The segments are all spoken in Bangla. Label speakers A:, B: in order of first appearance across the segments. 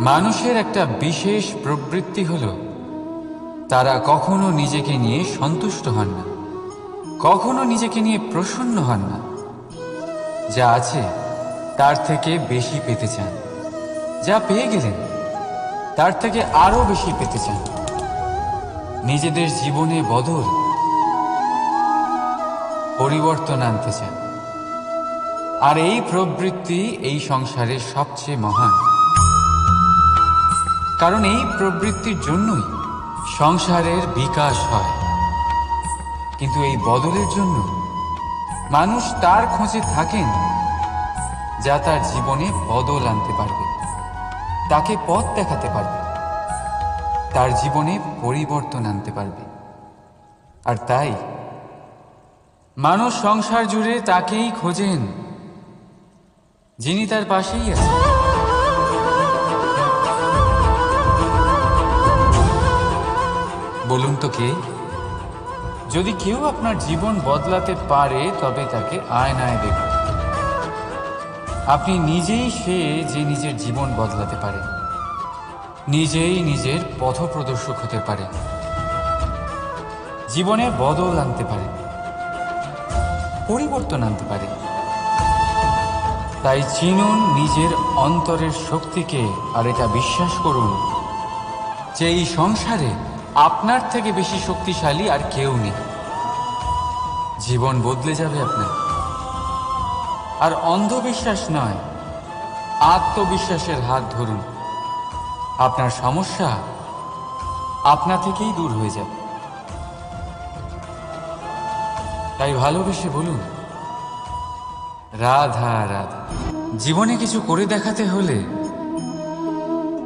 A: মানুষের একটা বিশেষ প্রবৃত্তি হল, তারা কখনো নিজেকে নিয়ে সন্তুষ্ট হন না, কখনো নিজেকে নিয়ে প্রসন্ন হন না। যা আছে, তার থেকে বেশি পেতে চান। যা পেয়ে গেলেন, তার থেকে আরও বেশি পেতে চান। নিজেদের জীবনে বদল, পরিবর্তন আনতে চান। আর এই প্রবৃত্তি এই সংসারের সবচেয়ে মহান। কারণ এই প্রবৃত্তির জন্যই সংসারের বিকাশ হয়। কিন্তু এই বদলের জন্য মানুষ তার খোঁজে থাকেন যা তার জীবনে বদল আনতে পারবে, তাকে পথ দেখাতে পারবে, তার জীবনে পরিবর্তন আনতে পারবে। আর তাই মানুষ সংসার জুড়ে তাকেই খোঁজেন যিনি তার পাশেই আছেন। বলুন তো কে? যদি কেউ আপনার জীবন বদলাতে পারে, তবে তাকে আয়নায় দেখুন। আপনি নিজেই সে যে নিজের জীবন বদলাতে পারে। নিজেই নিজের পথপ্রদর্শক হতে পারে। জীবনে বদল আনতে পারে। পরিবর্তন আনতে পারে। তাই চিনুন নিজের অন্তরের শক্তিকে, আর এটা বিশ্বাস করুন যে এই সংসারে আপনার থেকে বেশি শক্তিশালী আর কেউ নেই। জীবন বদলে যাবে আপনার। আর অন্ধবিশ্বাস নয়, আত্মবিশ্বাসের হাত ধরুন। আপনার সমস্যা আপনা থেকেই দূর হয়ে যাবে। তাই ভালোবেসে বলুন, রাধা রাধা। জীবনে কিছু করে দেখাতে হলে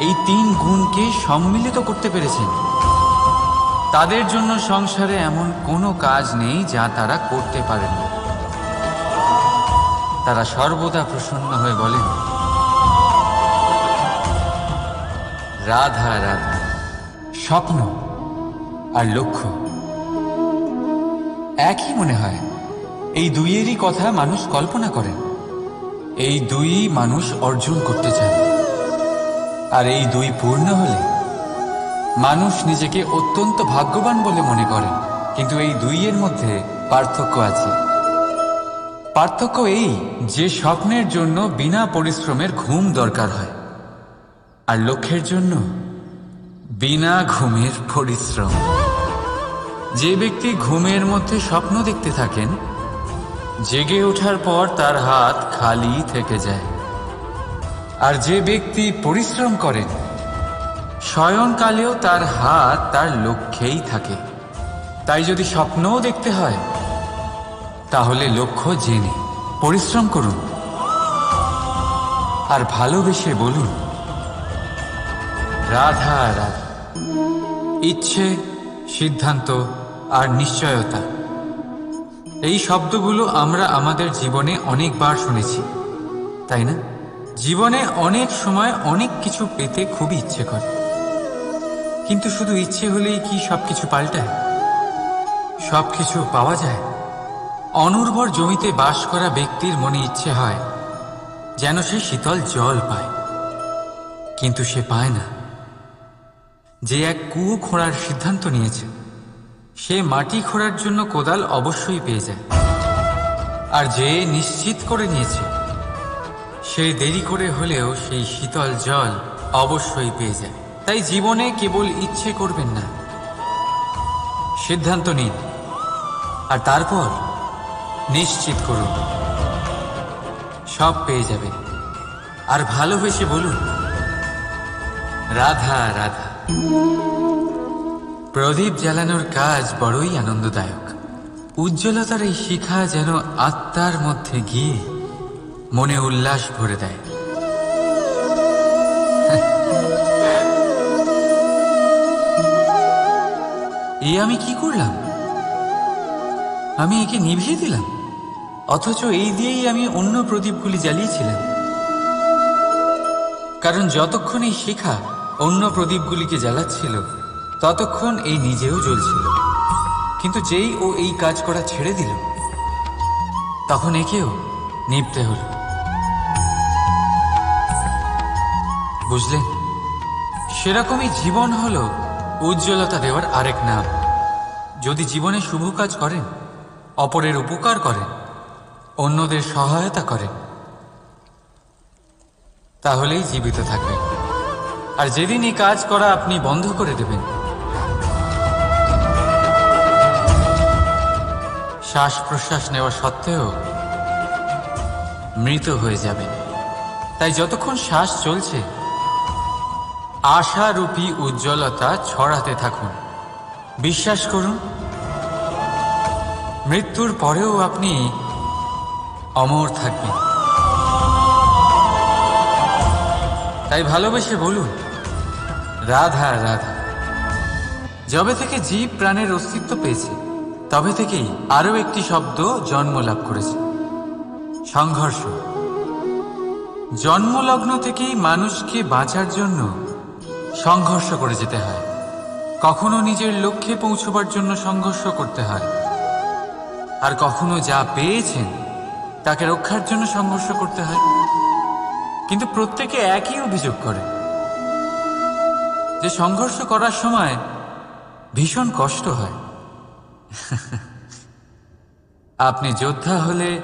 A: এই তিন গুণকে সম্মিলিত করতে পেরেছেন। তাদের জন্য সংসারে এমন কোনো কাজ নেই যা তারা করতে পারেন না। তারা সর্বদা প্রসন্ন হয়ে বলেন, রাধা রাধা, স্বপ্ন আর লক্ষ্য। একই মনে হয়, এই দুইয়েরই কথা মানুষ কল্পনা করেন। এই দুই মানুষ অর্জন করতে চান। আর এই দুই পূর্ণ হলে মানুষ নিজেকে অত্যন্ত ভাগ্যবান বলে মনে করে। কিন্তু এই দুইয়ের মধ্যে পার্থক্য আছে। পার্থক্য এই যে স্বপ্নের জন্য বিনা পরিশ্রমের ঘুম দরকার হয় আর লক্ষ্যের জন্য বিনা ঘুমের পরিশ্রম। যে ব্যক্তি ঘুমের মধ্যে স্বপ্ন দেখতে থাকেন, জেগে ওঠার পর তার হাত খালি থেকে যায়। আর যে ব্যক্তি পরিশ্রম করেন, শয়নকালেও তার হাত তার লক্ষ্যেই থাকে। তাই যদি স্বপ্নও দেখতে হয়, তাহলে লক্ষ্য জেনে পরিশ্রম করুন। আর ভালোবেসে বলুন, রাধা রাধা। ইচ্ছে, সিদ্ধান্ত আর নিশ্চয়তা, এই শব্দগুলো আমরা আমাদের জীবনে অনেকবার শুনেছি, তাই না? জীবনে অনেক সময় অনেক কিছু পেতে খুবই ইচ্ছে করে। কিন্তু শুধু ইচ্ছে হলেই কি সবকিছু পাল্টায়? সবকিছু পাওয়া যায়? অনুর্বর জমিতে বাস করা ব্যক্তির মনে ইচ্ছে হয় যেন সে শীতল জল পায়। কিন্তু সে পায় না। যে এক কুয়ো খোঁড়ার সিদ্ধান্ত নিয়েছে, সে মাটি খোঁড়ার জন্য কোদাল অবশ্যই পেয়ে যায়। আর যে নিশ্চিত করে নিয়েছে সে দেরি করে হলেও সেই শীতল জল অবশ্যই পেয়ে যায়। তাই জীবনে কেবল ইচ্ছে করবেন না। সিদ্ধান্ত নিন। আর তারপর নিশ্চিত করুন। সব পেয়ে যাবেন। আর ভালোবেসে বলুন, রাধা রাধা। প্রদীপ জ্বালানোর কাজ বড়ই আনন্দদায়ক। উজ্জ্বলতার এই শিখা যেন আত্মার মধ্যে গিয়ে মনে উল্লাস ভরে দেয়। এ আমি কি করলাম? আমি একে নিভিয়ে দিলাম। অথচ এই দিয়েই আমি অন্য প্রদীপগুলি জ্বালিয়েছিলাম। কারণ যতক্ষণ এই শিখা অন্য প্রদীপগুলিকে জ্বালাচ্ছিল, ততক্ষণ এই নিজেও জ্বলছিল। কিন্তু যেই ও এই কাজ করা ছেড়ে দিল, তখন একেও নিপতে হল। বুঝলেন সেরকমই জীবন হলো উজ্জ্বলতা দেওয়ার আরেক নাম। যদি জীবনে শুভ কাজ করেন অপরের উপকার করেন অন্যদের সহায়তা করেন তাহলেই জীবিত থাকবেন আর যেদিন এই কাজ করা আপনি বন্ধ করে দেবেন শ্বাস প্রশ্বাস নেওয়া সত্ত্বেও মৃত হয়ে যাবেন। তাই যতক্ষণ শ্বাস চলছে আশারূপী উজ্জ্বলতা ছড়াতে থাকুন। বিশ্বাস করুন, মৃত্যুর পরেও আপনি অমর থাকবেন। তাই ভালোবেসে বলুন, রাধা রাধা। যবে থেকে জীব প্রাণের অস্তিত্ব পেয়েছে, তবে থেকেই আরও একটি শব্দ জন্ম লাভ করেছে। সংঘর্ষ। জন্মলগ্ন থেকেই মানুষকে বাঁচার জন্য সংঘর্ষ করে যেতে হয়। কখনো নিজের লক্ষ্যে পৌঁছবার জন্য সংঘর্ষ করতে হয়। আর কখনো যা পেয়েছেন, তাকে রক্ষার জন্য সংঘর্ষ করতে হয়। কিন্তু প্রত্যেকে একই অভিযোগ করে। যে সংঘর্ষ করার সময় ভীষণ কষ্ট হয়। আপনি যোদ্ধা হলে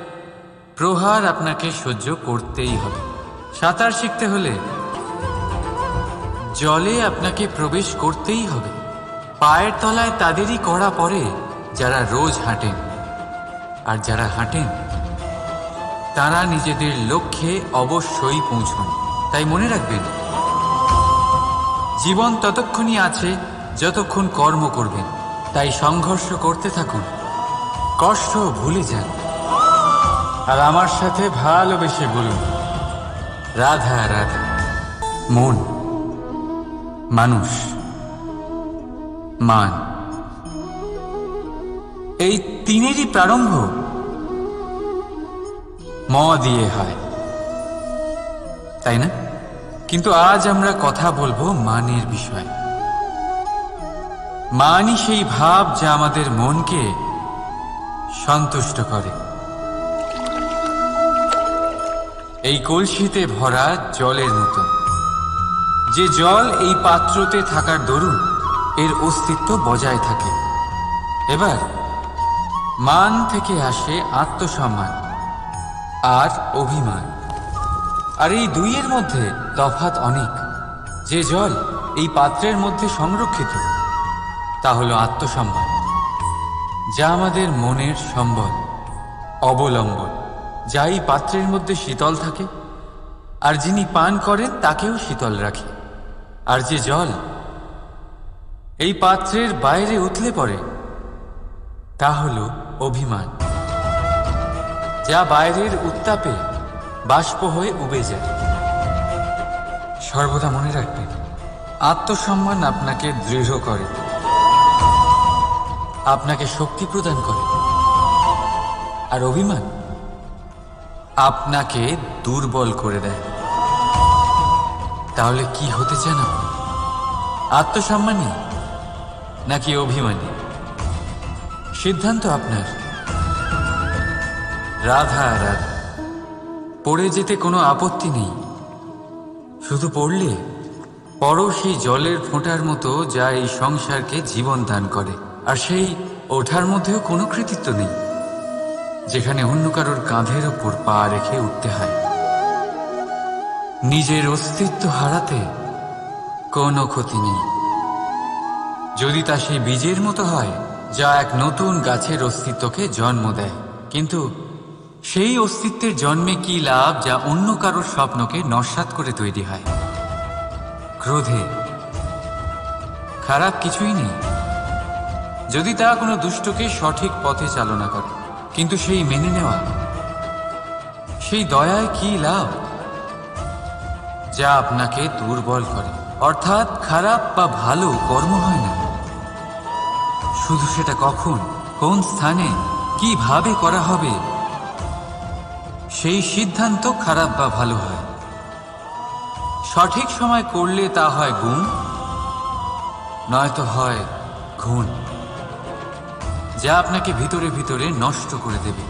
A: প্রহার আপনাকে সহ্য করতেই হবে। সাঁতার শিখতে হলে জলে আপনাকে প্রবেশ করতেই হবে। পায়ের তলায় তাদেরই করা পড়ে যারা রোজ হাঁটেন। আর যারা হাঁটেন, তারা নিজেদের লক্ষ্যে অবশ্যই পৌঁছন। তাই মনে রাখবেন, জীবন ততক্ষণই আছে যতক্ষণ কর্ম করবেন। তাই সংঘর্ষ করতে থাকুন, কষ্ট ভুলে যান। আর আমার সাথে ভালোবেসে বলুন, রাধা রাধা, মন। মানুষ, মান। এই তিনেরই প্রারম্ভ ম দিয়ে হয়। তাই না? কিন্তু আজ আমরা কথা বলব মানের বিষয়ে। মানই সেই ভাব যা আমাদের মনকে সন্তুষ্ট করে। এই কলসিতে ভরা জলের মতো। যে জল এই পাত্রতে থাকার দরুন, এর অস্তিত্ব বজায় থাকে। এবার, মান থেকে আসে আত্মসম্মান আর অভিমান। আর এই দুইয়ের মধ্যে তফাত অনেক। যে জল এই পাত্রের মধ্যে সংরক্ষিত, তা হলো আত্মসম্মান, যা আমাদের মনের সম্বল, অবলম্বন, যা এই পাত্রের মধ্যে শীতল থাকে, আর যিনি পান করেন তাকেও শীতল রাখে। আর যে জল এই পাত্রের বাইরে উতলে পড়ে, তা হল অভিমান, যা বাইরের উত্তাপে বাষ্প হয়ে উবে যায়। সর্বদা মনে রাখবেন, আত্মসম্মান আপনাকে দৃঢ় করে, আপনাকে শক্তি প্রদান করে। আর অভিমান আপনাকে দুর্বল করে দেয়। তাহলে কি হতে চান আপনি? আত্মসম্মানী নাকি অভিমানী? সিদ্ধান্ত আপনার। রাধা রাধা পড়ে যেতে কোনো আপত্তি নেই। শুধু পড়লে পরও সেই জলের ফোঁটার মতো যা এই সংসারকে জীবন দান করে। আর সেই ওঠার মধ্যেও কোনো কৃতিত্ব নেই, যেখানে অন্য কারোর কাঁধের ওপর পা রেখে উঠতে হয়। নিজের অস্তিত্ব হারাতে কোনো ক্ষতি নেই। যদি তা সেই বীজের মতো হয়, যা এক নতুন গাছের অস্তিত্বকে জন্ম দেয়। কিন্তু সেই অস্তিত্বের জন্মে কি লাভ যা অন্য কারোর স্বপ্নকে নস্বাত করে তৈরি হয়? ক্রোধে খারাপ কিছুই নেই। যদি তা কোনো দুষ্টকে সঠিক পথে চালনা করে, কিন্তু সেই মেনে নেওয়া, সেই দয়ায় কি লাভ? যা আপনাকে দুর্বল করে। অর্থাৎ খারাপ বা ভালো কর্ম হয় না। শুধু সেটা কখন, কোন স্থানে, কীভাবে করা হবে, সেই সিদ্ধান্ত খারাপ বা ভালো হয়। সঠিক সময় করলে তা হয় গুণ, নয়তো হয় ঘুণ, যা আপনাকে ভিতরে ভিতরে নষ্ট করে দেবে।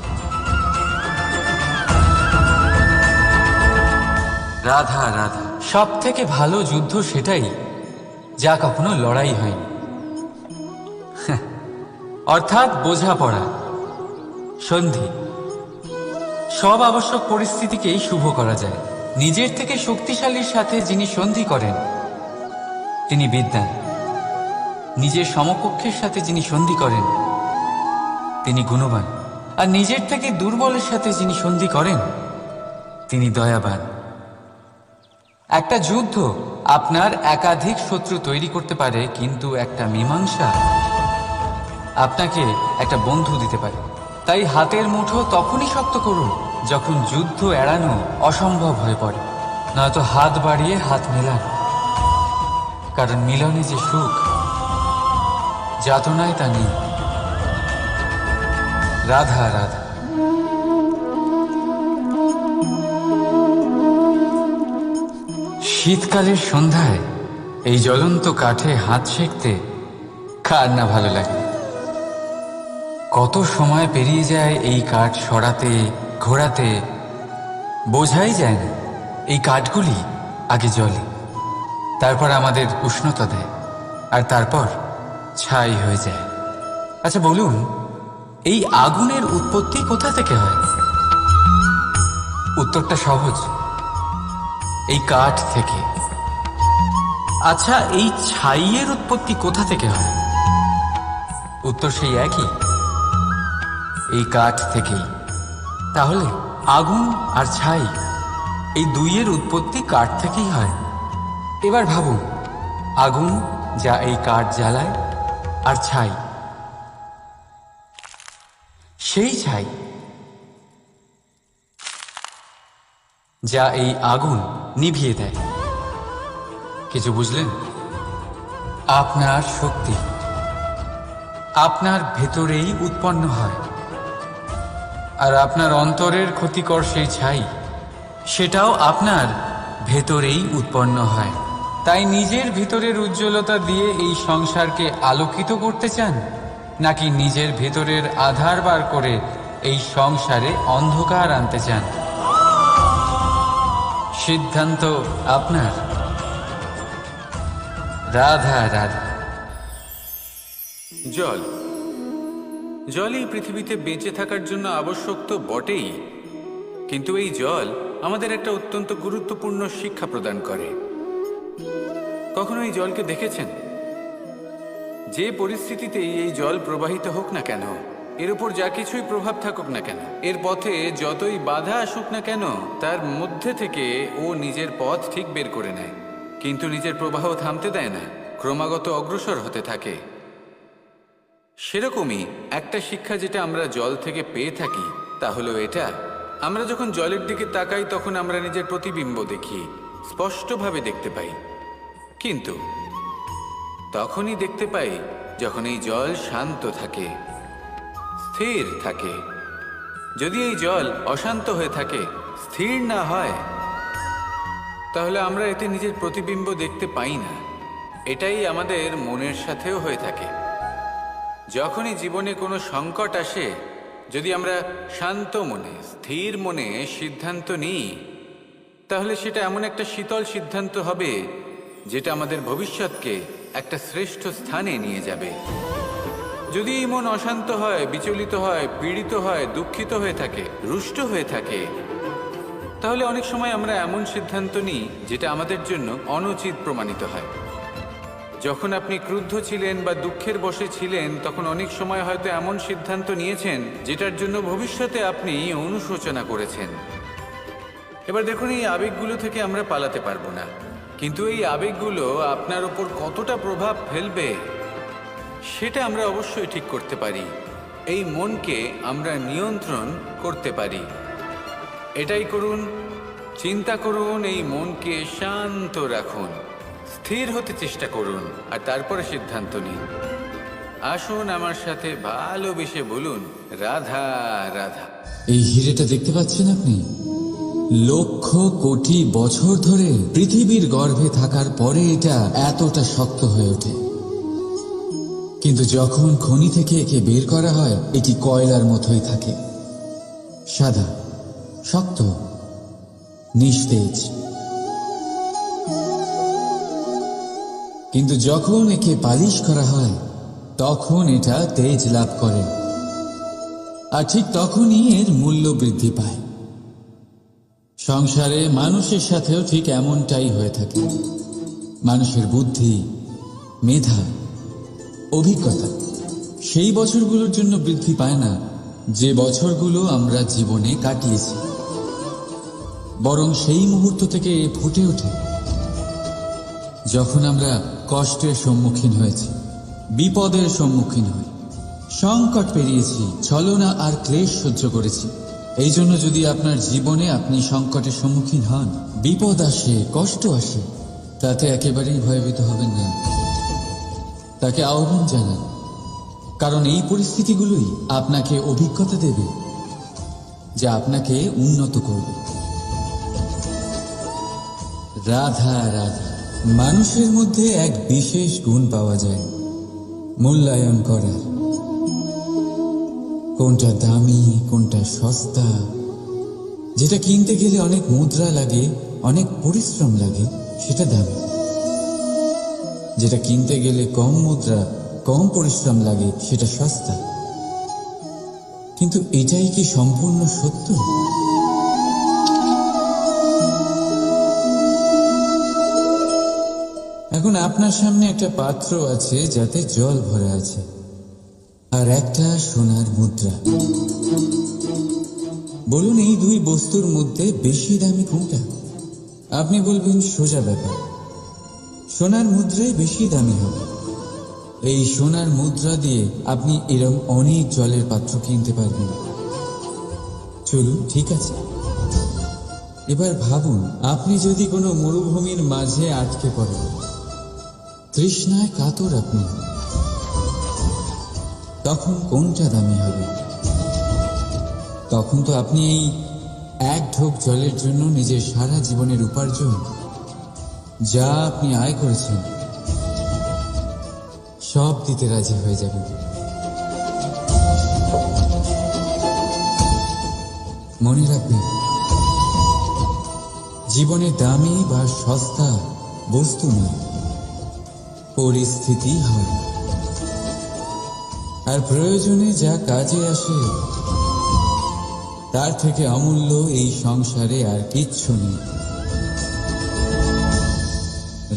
A: রাধা রাধা। সব থেকে ভালো যুদ্ধ সেটাই, যা কখনো লড়াই হয়নি। অর্থাৎ বোঝাপড়া, সন্ধি। সব আবশ্যক পরিস্থিতিকেই শুভ করা যায়। নিজের থেকে শক্তিশালীর সাথে যিনি সন্ধি করেন, তিনি বিদ্যান। নিজের সমকক্ষের সাথে যিনি সন্ধি করেন, তিনি গুণবান। আর নিজের থেকে দুর্বলের সাথে যিনি সন্ধি করেন, তিনি দয়াবান। একটা যুদ্ধ আপনার একাধিক শত্রু তৈরি করতে পারে, কিন্তু একটা মীমাংসা আপনাকে একটা বন্ধু দিতে পারে। তাই হাতের মুঠো তখনই শক্ত করুন যখন যুদ্ধ এড়ানো অসম্ভব হয়ে পড়ে। নয়তো হাত বাড়িয়ে হাত মেলান। কারণ মিলনে যে সুখ, যাতনায় তা নেই। রাধা রাধা। শীতকালের সন্ধ্যায় এই জ্বলন্ত কাঠে হাত সেঁকতে কার না ভালো লাগে? কত সময় পেরিয়ে যায় এই কাঠ সরাতে, ঘোরাতে? বোঝাই যায় না, এই কাঠগুলি আগে জ্বলে, তারপর আমাদের উষ্ণতা দেয়, আর তারপর ছাই হয়ে যায়। আচ্ছা বলুন, এই আগুনের উৎপত্তি কোথা থেকে হয়? উত্তরটা সহজ। এই কাঠ থেকে। আচ্ছা এই ছাইয়ের উৎপত্তি কোথা থেকে হয়? উত্তর সেই একই। এই কাঠ থেকেই তাহলে আগুন আর ছাই, এই দুইয়ের উৎপত্তি কাঠ থেকেই হয়। এবার ভাবুন, আগুন যা এই কাঠ জ্বালায় আর ছাই। সেই ছাই যা এই আগুন নিভিয়ে দেয়। কিছু বুঝলেন? আপনার শক্তি আপনার ভেতরেই উৎপন্ন হয়। আর আপনার অন্তরের ক্ষতিকর সেই ছাই, সেটাও আপনার ভেতরেই উৎপন্ন হয়। তাই নিজের ভিতরের উজ্জ্বলতা দিয়ে এই সংসারকে আলোকিত করতে চান, নাকি নিজের ভেতরের আধার বার করে এই সংসারে অন্ধকার আনতে চান? সিদ্ধান্ত আপনার। রাধা রাধা।
B: জল। জল এই পৃথিবীতে বেঁচে থাকার জন্য আবশ্যক তো বটেই। কিন্তু এই জল আমাদের একটা অত্যন্ত গুরুত্বপূর্ণ শিক্ষা প্রদান করে। কখনো এই জলকে দেখেছেন? যে পরিস্থিতিতেই এই জল প্রবাহিত হোক না কেন এর উপর যা কিছুই প্রভাব থাকুক না কেন, এর পথে যতই বাধা আসুক না কেন, তার মধ্যে থেকে ও নিজের পথ ঠিক বের করে নেয়। কিন্তু নিজের প্রবাহ থামতে দেয় না, ক্রমাগত অগ্রসর হতে থাকে। সেরকমই একটা শিক্ষা যেটা আমরা জল থেকে পেয়ে থাকি, তা হলো এটা। আমরা যখন জলের দিকে তাকাই, তখন আমরা নিজের প্রতিবিম্ব দেখি, স্পষ্টভাবে দেখতে পাই। কিন্তু তখনই দেখতে পাই, যখন এই জল শান্ত থাকে। স্থির থাকে। যদি এই জল অশান্ত হয়ে থাকে, স্থির না হয়, তাহলে আমরা এতে নিজের প্রতিবিম্ব দেখতে পাই না। এটাই আমাদের মনের সাথেও হয়ে থাকে। যখনই জীবনে কোনো সংকট আসে, যদি আমরা শান্ত মনে, স্থির মনে সিদ্ধান্ত নিই, তাহলে সেটা এমন একটা শীতল সিদ্ধান্ত হবে, যেটা আমাদের ভবিষ্যৎকে একটা শ্রেষ্ঠ স্থানে নিয়ে যাবে। যদি এই মন অশান্ত হয়, বিচলিত হয়, পীড়িত হয়, দুঃখিত হয়ে থাকে, রুষ্ট হয়ে থাকে, তাহলে অনেক সময় আমরা এমন সিদ্ধান্ত নিই যেটা আমাদের জন্য অনুচিত প্রমাণিত হয়। যখন আপনি ক্রুদ্ধ ছিলেন বা দুঃখের বসে ছিলেন, তখন অনেক সময় হয়তো এমন সিদ্ধান্ত নিয়েছেন যেটার জন্য ভবিষ্যতে আপনি অনুশোচনা করেছেন। এবার দেখুন, এই আবেগগুলো থেকে আমরা পালাতে পারব না। কিন্তু এই আবেগগুলো আপনার ওপর কতটা প্রভাব ফেলবে সেটা আমরা অবশ্যই ঠিক করতে পারি। এই মনকে আমরা নিয়ন্ত্রণ করতে পারি। এটাই করুন, চিন্তা করুন, এই মনকে শান্ত রাখুন, স্থির হতে চেষ্টা করুন, আর তারপরে সিদ্ধান্ত নিন। আসুন আমার সাথে ভালোবেসে বলুন, রাধা রাধা।
C: এই হিরেটা দেখতে পাচ্ছেন আপনি? লক্ষ কোটি বছর ধরে পৃথিবীর গর্ভে থাকার পরে এটা এতটা শক্ত হয়ে ওঠে। কিন্তু যখন খনি থেকে একে বের করা হয়, এটি কয়লার মতোই থাকে। সাদা, শক্ত, নিস্তেজ। কিন্তু যখন একে পালিশ করা হয়, তখন এটা তেজ লাভ করে। আর ঠিক তখনই এর মূল্য বৃদ্ধি পায়। সংসারে মানুষের সাথেও ঠিক এমনটাই হয়ে থাকে। মানুষের বুদ্ধি, মেধা অভিজ্ঞতা। সেই বছরগুলোর জন্য বৃদ্ধি পায় না যে বছরগুলো আমরা জীবনে কাটিয়েছি। বরং সেই মুহূর্ত থেকে ফুটে ওঠে যখন আমরা কষ্টের সম্মুখীন হয়েছি, বিপদের সম্মুখীন হই, সংকট পেরিয়েছি, ছলনা আর ক্লেশ সহ্য করেছি। এই জন্য যদি আপনার জীবনে আপনি সংকটের সম্মুখীন হন, বিপদ আসে, কষ্ট আসে, তাতে একেবারেই ভয়ভীত হবেন না। তাকে আহ্বান জানান। কারণ এই পরিস্থিতিগুলোই আপনাকে অভিজ্ঞতা দেবে, যা আপনাকে উন্নত করবে। রাধা রাধা, মানুষের মধ্যে এক বিশেষ গুণ পাওয়া যায়, মূল্যায়ন করার কোনটা দামি, কোনটা সস্তা, যেটা কিনতে গেলে অনেক মুদ্রা লাগে, অনেক পরিশ্রম লাগে, সেটা দামি। যেটা কিনতে গেলে কম মুদ্রা, কম পরিশ্রম লাগে, সেটা সস্তা। কিন্তু এটাই কি সম্পূর্ণ সত্য? এখন আপনার সামনে একটা পাত্র আছে যাতে জল ভরা আছে, আর একটা সোনার মুদ্রা। বলুন, এই দুই বস্তুর মধ্যে বেশি দামি কোনটা? আপনি বলবেন সোজা ব্যাপার। সোনার মুদ্রাই বেশি দামি হবে। এই সোনার মুদ্রা দিয়ে আপনি এরম অনেক জলের পাত্র কিনতে পারবেন। চলুন, ঠিক আছে। এবার ভাবুন, আপনি যদি কোনো মরুভূমির মাঝে আটকে পড়েন, তৃষ্ণায় কাতর আপনি তখন কোনটা দামি হবে? তখন তো আপনি এই এক ঢোক জলের জন্য নিজের সারা জীবনের উপার্জন যা আপনি আয় করেছেন, সব দিতে রাজি হয়ে যাবেন। মনে রাখবেন, জীবনে দামি বা সস্তা বস্তু নয়, পরিস্থিতি হয়। আর প্রয়োজনে যা কাজে আসে, তার থেকে অমূল্য এই সংসারে আর কিচ্ছু নেই।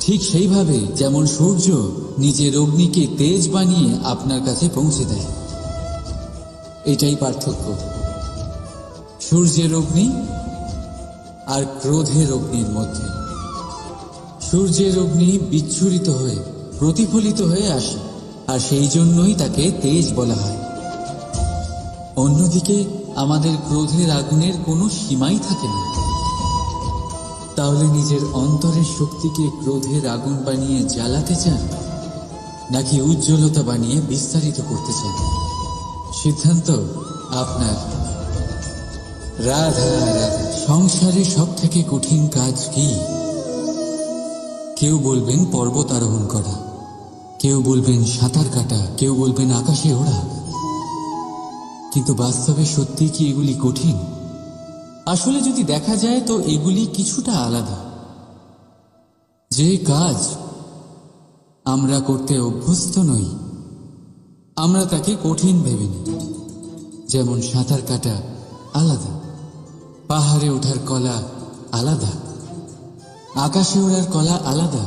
C: ঠিক সেইভাবে যেমন সূর্য নিজের অগ্নিকে তেজ বানিয়ে আপনার কাছে পৌঁছে দেয়। এটাই পার্থক্য। সূর্যের অগ্নি আর ক্রোধের অগ্নির মধ্যে। সূর্যের অগ্নি বিচ্ছুরিত হয়ে, প্রতিফলিত হয়ে আসে, আর সেই জন্যই তাকে তেজ বলা হয়। অন্যদিকে, আমাদের ক্রোধের আগুনের কোনো সীমাই থাকে না। তাহলে নিজের অন্তরের শক্তিকে ক্রোধের আগুন বানিয়ে জ্বালাতে চান? নাকি উজ্জ্বলতা বানিয়ে বিস্তারিত করতে চান? সিদ্ধান্ত আপনার। রাধা রাধা সংসারে সব থেকে কঠিন কাজ কি? কেউ বলবেন পর্বত আরোহণ করা, কেউ বলবেন সাঁতার কাটা, কেউ বলবেন আকাশে ওড়া। কিন্তু বাস্তবে সত্যি কি এগুলি কঠিন? আসলে যদি দেখা যায়, তো এগুলি কিছুটা আলাদা। যে কাজ আমরা করতে অভ্যস্ত নই, আমরা তাকে কঠিন ভেবে নিই। যেমন সাঁতার কাটা আলাদা, পাহাড়ে ওঠার কলা আলাদা, আকাশে ওড়ার কলা আলাদা,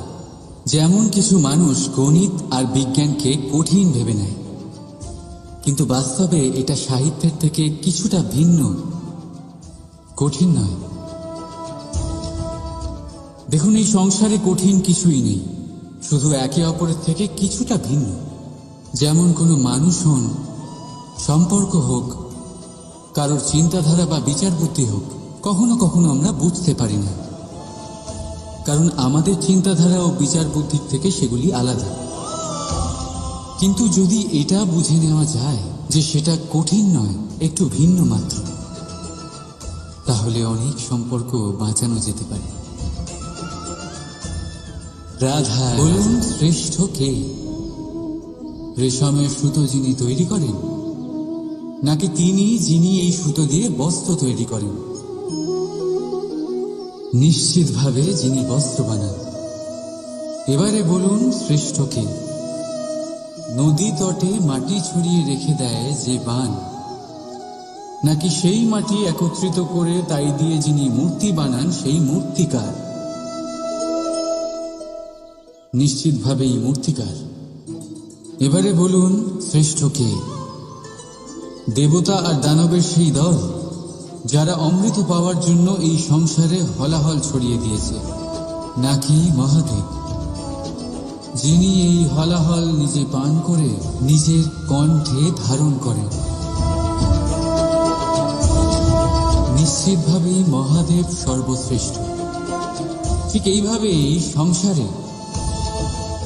C: যেমন কিছু মানুষ গণিত আর বিজ্ঞানকে কঠিন ভেবে নেয়। কিন্তু বাস্তবে এটা সাহিত্যের থেকে কিছুটা ভিন্ন। কঠিন নয়। দেখুন, এই সংসারে কঠিন কিছুই নেই। শুধু একে অপরের থেকে কিছুটা ভিন্ন। যেমন কোনো মানুষ হন, সম্পর্ক হোক, কারোর চিন্তাধারা বা বিচার বুদ্ধি হোক, কখনো কখনো আমরা বুঝতে পারি না। কারণ আমাদের চিন্তাধারা ও বিচার বুদ্ধির থেকে সেগুলি আলাদা। কিন্তু যদি এটা বুঝে নেওয়া যায় যে সেটা কঠিন নয়, একটু ভিন্ন মাত্র। তাহলে অনেক সম্পর্ক বাঁচানো যেতে পারে। রাধা বলুন শ্রেষ্ঠ কে? রেশমের সুতো যিনি তৈরি করেন, নাকি তিনি যিনি এই সুতো দিয়ে বস্ত্র তৈরি করেন? নিশ্চিতভাবে যিনি বস্ত্র বানান। এবারে বলুন, শ্রেষ্ঠ কে? নদী তটে মাটি ছড়িয়ে রেখে দেয় যে বান। নাকি সেই মাটি একত্রিত করে তাই দিয়ে যিনি মূর্তি বানান সেই মূর্তিকার? নিশ্চিতভাবেই মূর্তিকার। এবারে বলুন, শ্রেষ্ঠ কে? দেবতা আর দানবের সেই দল, যারা অমৃত পাওয়ার জন্য এই সংসারে হলাহল ছড়িয়ে দিয়েছে, নাকি মহাদেব? যিনি এই হলাহল নিজে পান করে, নিজের কণ্ঠে ধারণ করেন। নিশ্চিতভাবেই মহাদেব সর্বশ্রেষ্ঠ। ঠিক এইভাবেই সংসারে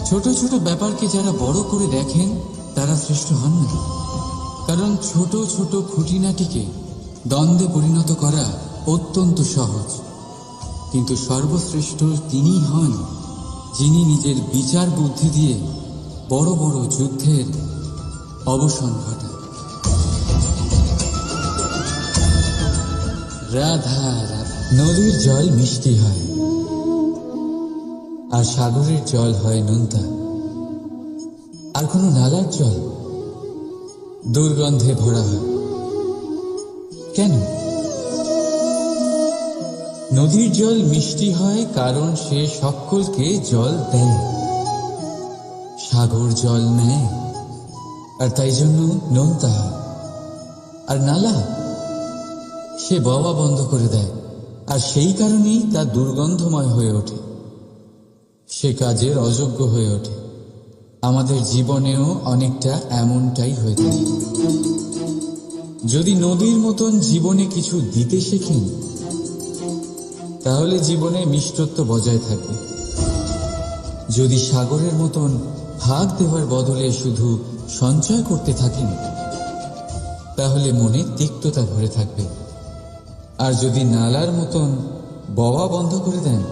C: ছোট ছোট ব্যাপারকে যারা বড় করে দেখেন, তারা শ্রেষ্ঠ হন না। কারণ ছোট ছোট খুঁটিনাটিকে দ্বন্দ্বে পরিণত করা অত্যন্ত সহজ। কিন্তু সর্বশ্রেষ্ঠ তিনিই হন, যিনি নিজের বিচার বুদ্ধি দিয়ে বড় বড় যুদ্ধের অবসান ঘটান। রাধা নদীর জল মিষ্টি হয় আর সাগরের জল হয় নোনতা। আর কোনো নালার জল দুর্গন্ধে ভরা হয়। কেন? নদীর জল মিষ্টি হয় কারণ সে সকলকে জল দেয়। সাগর জল নেয়। আর তাই জন্য নোনতা আর নালা সে বাবা বন্ধ করে দেয়, আর সেই কারণেই তা দুর্গন্ধময় হয়ে ওঠে। সে কাজের অযোগ্য হয়ে ওঠে। আমাদের জীবনেও অনেকটা এমনটাই হয়ে থাকে। যদি নদীর মতন জীবনে কিছু দিতে শেখেন, তাহলে জীবনে মিষ্টত্ব বজায় থাকবে। যদি সাগরের মতন ভাগ দেওয়ার বদলে শুধু সঞ্চয় করতে থাকেন, তাহলে মনে তিক্ততা ভরে থাকবে। আর যদি নালার মতন বওয়া বন্ধ করে দেন,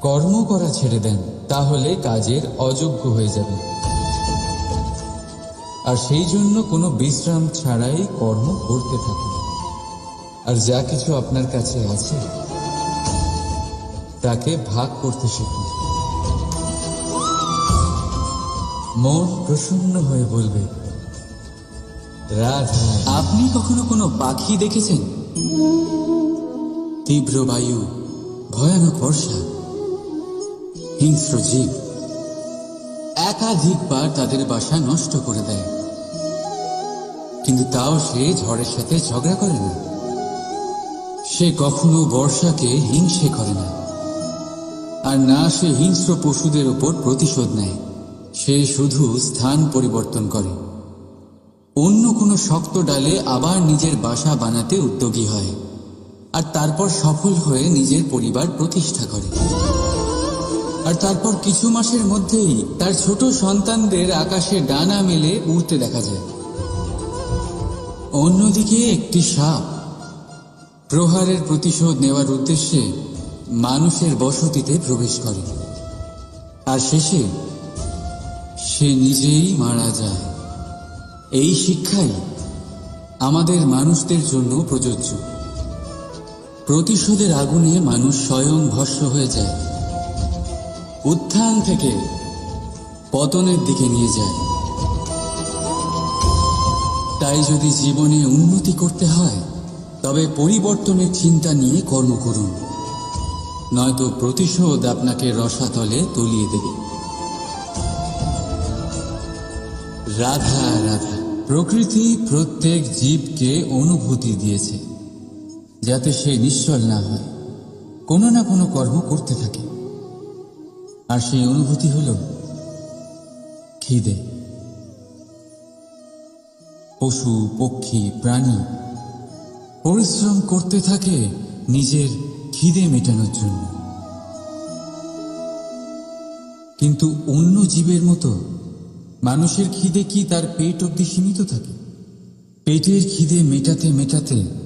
C: কর্ম করা ছেড়ে দেন, তাহলে কাজের অযোগ্য হয়ে যাবে। আর সেই জন্য কোনো বিশ্রাম ছাড়াই কর্ম করতে থাকুন। আর যা কিছু আপনার কাছে আছে, তাকে ভাগ করতে শিখুন। মন প্রসন্ন হয়ে বলবে, রাধা, আপনি কখনো কোনো পাখি দেখেছেন? তীব্র বায়ু, ভয়ানক বর্ষা, হিংস্র জীব, একাধিকবার তাদের বাসা নষ্ট করে দেয়। কিন্তু তাও সে ঝড়ের সাথে ঝগড়া করে না। সে কখনো বর্ষাকে হিংসে করে না। আর না সে হিংস্র পশুদের ওপর প্রতিশোধ নেয়। সে শুধু স্থান পরিবর্তন করে। অন্য কোনো শক্ত ডালে আবার নিজের বাসা বানাতে উদ্যোগী হয়। আর তারপর সফল হয়ে নিজের পরিবার প্রতিষ্ঠা করে। আর তারপর কিছু মাসের মধ্যেই তার ছোট সন্তানদের আকাশে ডানা মেলে উড়তে দেখা যায়। অন্যদিকে একটি সাপ প্রহারের প্রতিশোধ নেওয়ার উদ্দেশ্যে মানুষের বসতিতে প্রবেশ করে। আর শেষে সে নিজেই মারা যায়। এই শিক্ষাই আমাদের মানুষদের জন্য প্রযোজ্য। প্রতিশোধের আগুনে মানুষ স্বয়ং ভস্য হয়ে যায়। উত্থান থেকে পতনের দিকে নিয়ে যায়। তাই যদি জীবনে উন্নতি করতে হয়, তবে পরিবর্তনের চিন্তা নিয়ে কর্ম করুন। নয়তো প্রতিশোধ আপনাকে রসাতলে তলিয়ে দেবে। রাধা রাধা, প্রকৃতি প্রত্যেক জীবকে অনুভূতি দিয়েছে। যাতে সে নিশ্চল না হয়। কোনো না কোনো কর্ম করতে থাকে। আর সেই অনুভূতি হল খিদে। পশু, পক্ষী, প্রাণী পরিশ্রম করতে থাকে নিজের খিদে মেটানোর জন্য। কিন্তু অন্য জীবের মতো মানুষের খিদে কি তার পেট অব্দি সীমিত থাকে? পেটের খিদে মেটাতে মেটাতে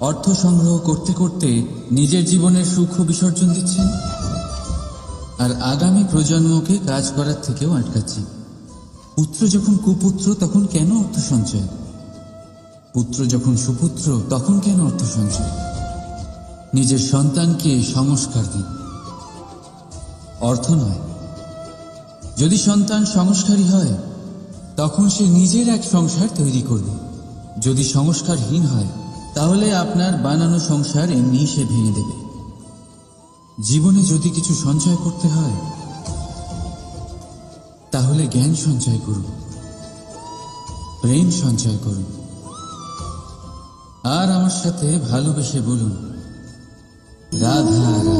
C: অর্থ সংগ্রহ করতে করতে নিজের জীবনের সুখ বিসর্জন দিচ্ছেন। আর আগামী প্রজন্মকে কাজ করার থেকেও আটকাচ্ছেন। পুত্র যখন কুপুত্র, তখন কেন অর্থ সঞ্চয়? পুত্র যখন সুপুত্র, তখন কেন অর্থ সঞ্চয়? নিজের সন্তানকে সংস্কার দিন। অর্থ নয়। যদি সন্তান সংস্কারী হয়, তখন সে নিজের এক সংসার তৈরি করবে। যদি সংস্কারহীন হয় তাহলে আপনার বানানো সংসার এমনি সে ভেঙে দেবে। জীবনে যদি কিছু সঞ্চয় করতে হয়, তাহলে জ্ঞান সঞ্চয় করুন, প্রেম সঞ্চয় করুন, আর আমার সাথে ভালোবেসে বলুন, রাধা রাধা।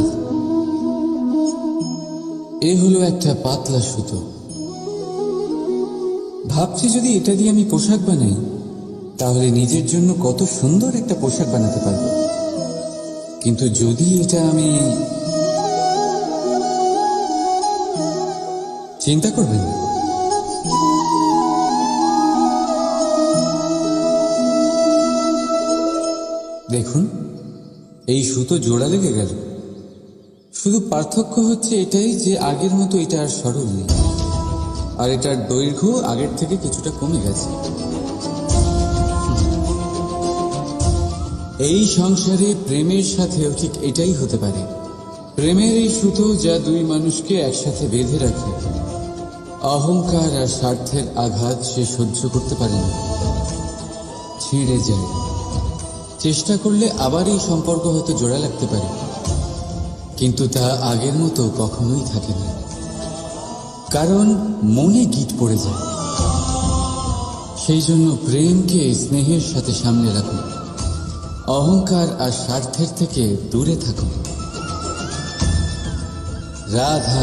C: এ হলো একটা পাতলা সুতো। ভাবছি যদি এটা দিয়ে আমি পোশাক বানাই তাহলে নিজের জন্য কত সুন্দর একটা পোশাক বানাতে পারব। কিন্তু যদি এটা আমি চিন্তা করবেন না। দেখুন, এই সুতো জোড়া লেগে গেল। শুধু পার্থক্য হচ্ছে এটাই যে আগের মতো এটা আর সরল নেই। আর এটার দৈর্ঘ্য আগের থেকে কিছুটা কমে গেছে। এই সংসারে প্রেমের সাথেও ঠিক এটাই হতে পারে। প্রেমের এই সুতো যা দুই মানুষকে একসাথে বেঁধে রাখে। অহংকার আর স্বার্থের আঘাত সে সহ্য করতে পারে না। ছিঁড়ে যায়। চেষ্টা করলে আবার এই সম্পর্ক হয়তো জোড়া লাগতে পারে। কিন্তু তা আগের মতো কখনোই থাকে না। কারণ মনে গিট পড়ে যায়। সেই জন্য প্রেমকে স্নেহের সাথে সামনে রাখুন। অহংকার আর স্বার্থের থেকে দূরে থাকুন। রাধা